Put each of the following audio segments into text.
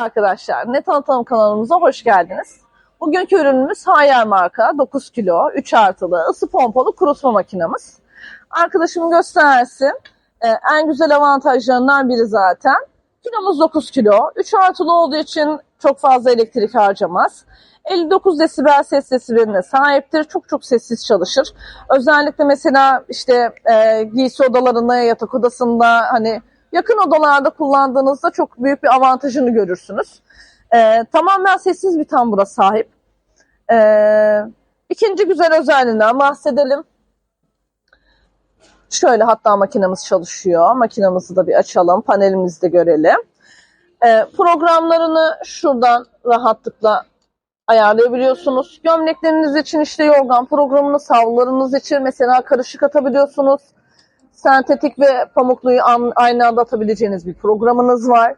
arkadaşlar, Net Tanıtım kanalımıza hoş geldiniz. Bugünkü ürünümüz Hayer marka 9 kilo 3 artılı ısı pompalı kurutma makinamız. Arkadaşım göstersin. Ee, en güzel avantajlarından biri zaten. Kilomuz 9 kilo. 3 artılı olduğu için çok fazla elektrik harcamaz. 59 desibel ses desibeline sahiptir. Çok çok sessiz çalışır. Özellikle mesela işte e, giysi odalarında, yatak odasında hani yakın odalarda kullandığınızda çok büyük bir avantajını görürsünüz. Ee, tamamen sessiz bir tambura sahip. Ee, ikinci güzel özelliğinden bahsedelim. Şöyle hatta makinemiz çalışıyor. Makinemizi de bir açalım. Panelimizi de görelim. Ee, programlarını şuradan rahatlıkla ayarlayabiliyorsunuz. Gömlekleriniz için işte yorgan programını, savlarınız için mesela karışık atabiliyorsunuz. Sentetik ve pamukluyu aynı anda atabileceğiniz bir programınız var.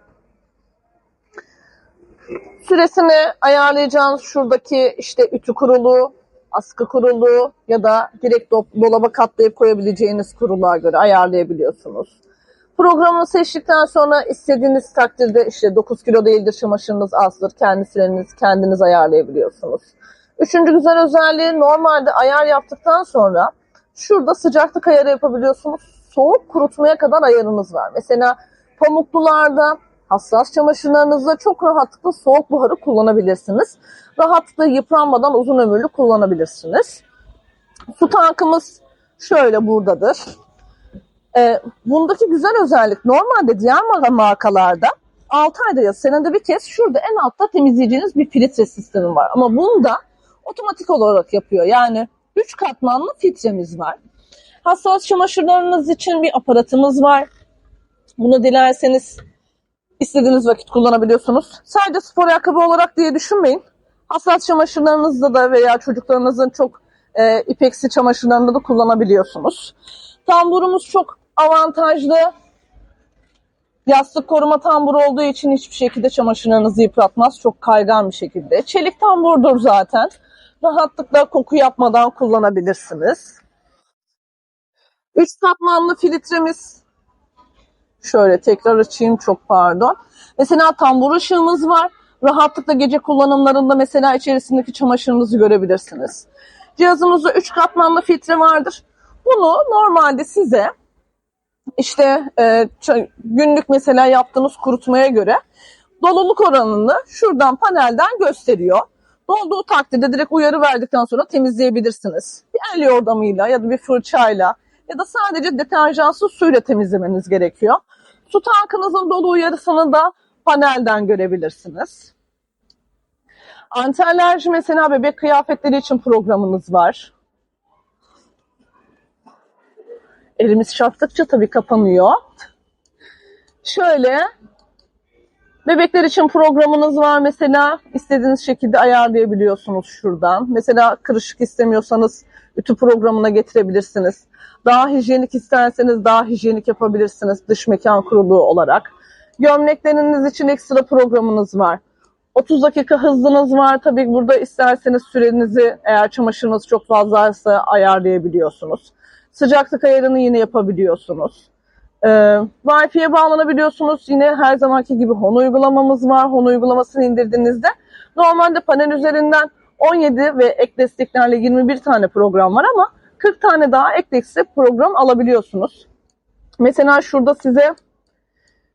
Süresini ayarlayacağınız şuradaki işte ütü kurulu, askı kurulu ya da direkt do- dolaba katlayıp koyabileceğiniz kuruluğa göre ayarlayabiliyorsunuz. Programını seçtikten sonra istediğiniz takdirde işte 9 kilo değildir çamaşırınız azdır. Kendisiniz kendiniz ayarlayabiliyorsunuz. Üçüncü güzel özelliği normalde ayar yaptıktan sonra şurada sıcaklık ayarı yapabiliyorsunuz. Soğuk kurutmaya kadar ayarınız var. Mesela pamuklularda hassas çamaşırlarınızda çok rahatlıkla soğuk buharı kullanabilirsiniz. Rahatlıkla yıpranmadan uzun ömürlü kullanabilirsiniz. Su tankımız şöyle buradadır. Ee, bundaki güzel özellik normalde diğer mar- markalarda 6 ayda ya senede bir kez şurada en altta temizleyeceğiniz bir filtre sistemi var. Ama bunda otomatik olarak yapıyor. Yani 3 katmanlı filtremiz var. Hassas çamaşırlarınız için bir aparatımız var. Bunu dilerseniz istediğiniz vakit kullanabiliyorsunuz. Sadece spor ayakkabı olarak diye düşünmeyin. Hassas çamaşırlarınızda da veya çocuklarınızın çok e, ipeksi çamaşırlarında da kullanabiliyorsunuz. Tamburumuz çok avantajlı. Yastık koruma tamburu olduğu için hiçbir şekilde çamaşırlarınızı yıpratmaz. Çok kaygan bir şekilde. Çelik tamburdur zaten. Rahatlıkla koku yapmadan kullanabilirsiniz. Üç katmanlı filtremiz. Şöyle tekrar açayım çok pardon. Mesela tambur ışığımız var. Rahatlıkla gece kullanımlarında mesela içerisindeki çamaşırınızı görebilirsiniz. Cihazımızda 3 katmanlı filtre vardır. Bunu normalde size işte e, günlük mesela yaptığınız kurutmaya göre doluluk oranını şuradan panelden gösteriyor. Dolduğu takdirde direkt uyarı verdikten sonra temizleyebilirsiniz. Bir el yordamıyla ya da bir fırçayla ya da sadece deterjansız suyla temizlemeniz gerekiyor. Su tankınızın dolu uyarısını da panelden görebilirsiniz. Anti-alerji mesela bebek kıyafetleri için programınız var. Elimiz çarptıkça tabii kapanıyor. Şöyle bebekler için programınız var mesela istediğiniz şekilde ayarlayabiliyorsunuz şuradan. Mesela kırışık istemiyorsanız ütü programına getirebilirsiniz. Daha hijyenik isterseniz daha hijyenik yapabilirsiniz dış mekan kuruluğu olarak. Gömlekleriniz için ekstra programınız var. 30 dakika hızınız var. Tabii burada isterseniz sürenizi eğer çamaşırınız çok fazlaysa ayarlayabiliyorsunuz. Sıcaklık ayarını yine yapabiliyorsunuz. Ee, Wi-Fi'ye bağlanabiliyorsunuz. Yine her zamanki gibi Hon uygulamamız var. Hon uygulamasını indirdiğinizde normalde panel üzerinden 17 ve ek desteklerle 21 tane program var ama 40 tane daha ek destek program alabiliyorsunuz. Mesela şurada size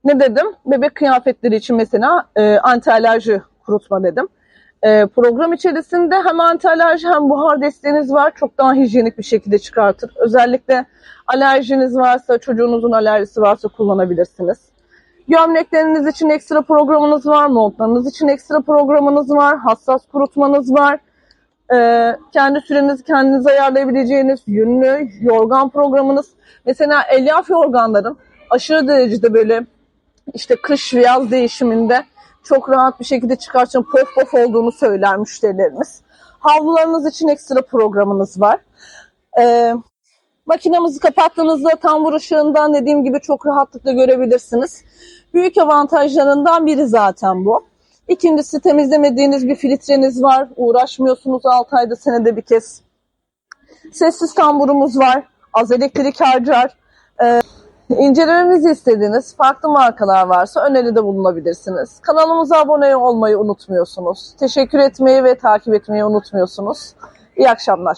ne dedim? Bebek kıyafetleri için mesela e, anti alerji kurutma dedim. E, program içerisinde hem anti alerji hem buhar desteğiniz var. Çok daha hijyenik bir şekilde çıkartır. Özellikle alerjiniz varsa, çocuğunuzun alerjisi varsa kullanabilirsiniz. Gömlekleriniz için ekstra programınız var. Montlarınız için ekstra programınız var. Hassas kurutmanız var. E, kendi sürenizi kendiniz ayarlayabileceğiniz yünlü yorgan programınız. Mesela elyaf yorganların aşırı derecede böyle işte kış ve yaz değişiminde çok rahat bir şekilde çıkartın pof pof olduğunu söyler müşterilerimiz. Havlularınız için ekstra programınız var. Ee, makinamızı kapattığınızda tambur ışığından dediğim gibi çok rahatlıkla görebilirsiniz. Büyük avantajlarından biri zaten bu. İkincisi temizlemediğiniz bir filtreniz var. Uğraşmıyorsunuz 6 ayda senede bir kez. Sessiz tamburumuz var. Az elektrik harcar. Ee, İncelememizi istediğiniz farklı markalar varsa öneride bulunabilirsiniz. Kanalımıza abone olmayı unutmuyorsunuz. Teşekkür etmeyi ve takip etmeyi unutmuyorsunuz. İyi akşamlar.